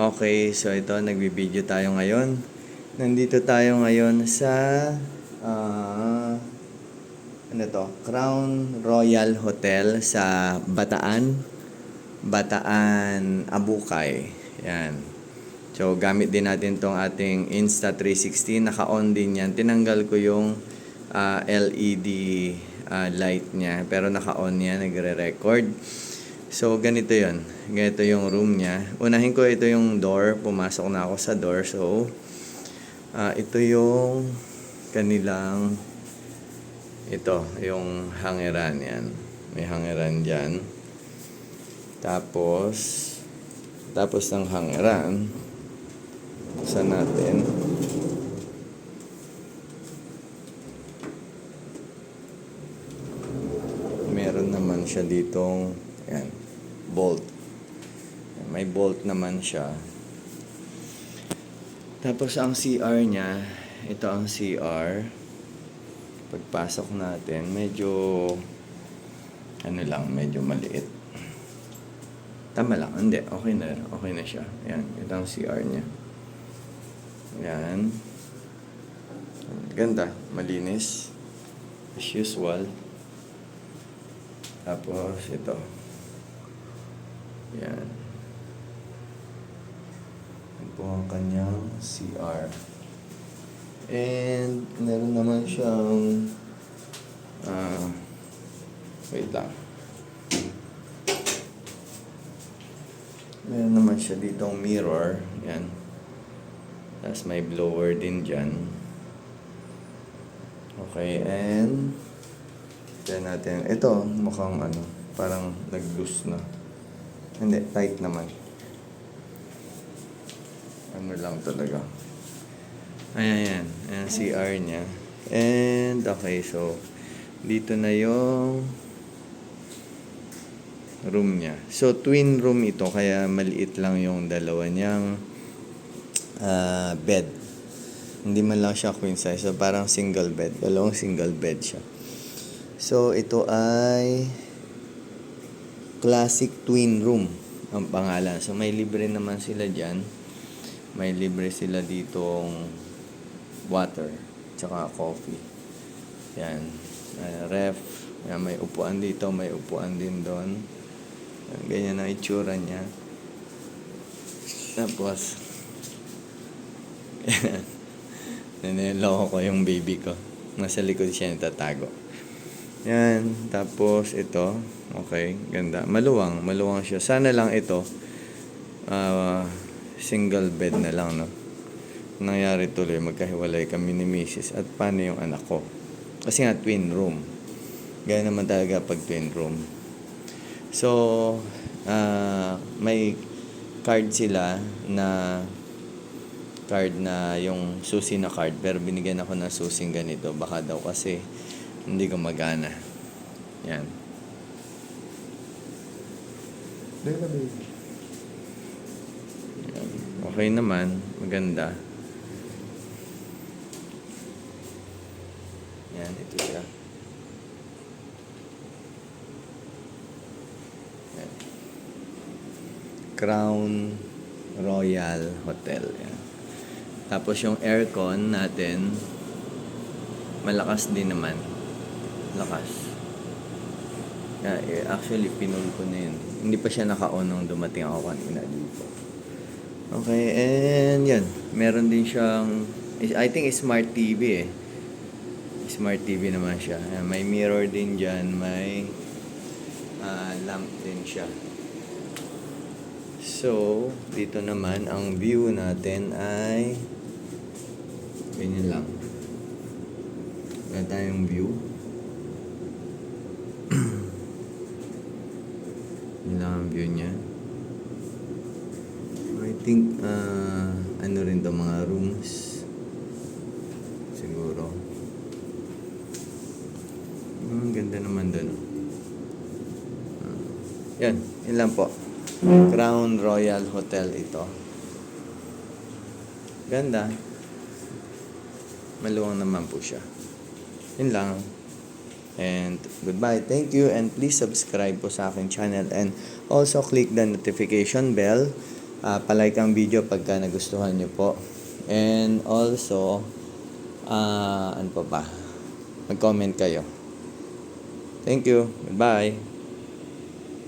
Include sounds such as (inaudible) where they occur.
Okay, so ito, nagbibideo tayo ngayon. Nandito tayo ngayon sa, ah, ano to, Crown Royal Hotel sa Bataan, Bataan, Abukay. Yan. So, gamit din natin tong ating Insta360. Naka-on din yan. Tinanggal ko yung ah, LED ah, light niya. Pero naka-on yan, nagre-record. So, ganito yon Ganito yung room niya. Unahin ko ito yung door. Pumasok na ako sa door. So, ah, ito yung kanilang ito, yung hangeran yan. May hangeran dyan. Tapos, tapos ng hangeran, buksan natin. Meron naman siya ditong, yan, bolt. May bolt naman siya. Tapos ang CR niya, ito ang CR. Pagpasok natin, medyo ano lang, medyo maliit. Tama lang, hindi, okay na, okay na siya. Yan, ito ang CR niya. Yan. Ganda, malinis. As usual. Tapos ito. Yan. Yan po ang kanyang CR. And meron naman siyang ah wait lang. Meron naman siya ditong mirror. Yan. Tapos may blower din dyan. Okay, and Tignan natin. Ito, mukhang ano, parang nag-loose na. Hindi, tight naman. Ano lang talaga. Ayan, ayan. Ayan, CR niya. And, okay, so, dito na yung room niya. So, twin room ito, kaya maliit lang yung dalawa niyang ah, bed. Hindi man lang siya queen size. So, parang single bed. Dalawang single bed siya. So, ito ay Classic Twin Room ang pangalan. So, may libre naman sila dyan. May libre sila ditong water, tsaka coffee. Yan. Uh, ref. Yan, may upuan dito, may upuan din doon. Yan, Ganyan ang itsura niya. Tapos, (laughs) yan. Naniloko ko yung baby ko. Nasa likod siya natatago. Yan. Tapos ito. Okay. Ganda. Maluwang. Maluwang siya. Sana lang ito. ah, single bed na lang, no? Nangyari tuloy. Magkahiwalay kami ni Mrs. At paano yung anak ko? Kasi nga twin room. Gaya naman talaga pag twin room. So, ah, may card sila na card na yung susi na card pero binigyan ako ng susing ganito baka daw kasi hindi gumagana yan Yan. okay naman maganda yan ito siya yan. Crown Royal Hotel yan. Tapos yung aircon natin, malakas din naman. Lakas. Yeah, eh, actually, pinul ko na yun. Hindi pa siya naka-on nung dumating ako kanina dito. Okay, and yan. Meron din siyang, I think smart TV eh. Smart TV naman siya. May mirror din dyan, may ah, lamp din siya. So, dito naman, ang view natin ay ganyan lang. Wala tayong view. Yun lang ang view niya. I think, ah, ano rin to mga rooms. Siguro. Hmm, Ang ganda naman dun. Ah, yan, yun lang po. Crown Royal Hotel ito. Ganda. Maluwang naman po siya. Yun lang. And goodbye. Thank you and please subscribe po sa aking channel and also click the notification bell Ah, palike ang video pagka nagustuhan nyo po. And also, ah, ano pa ba? Mag-comment kayo. Thank you. Goodbye.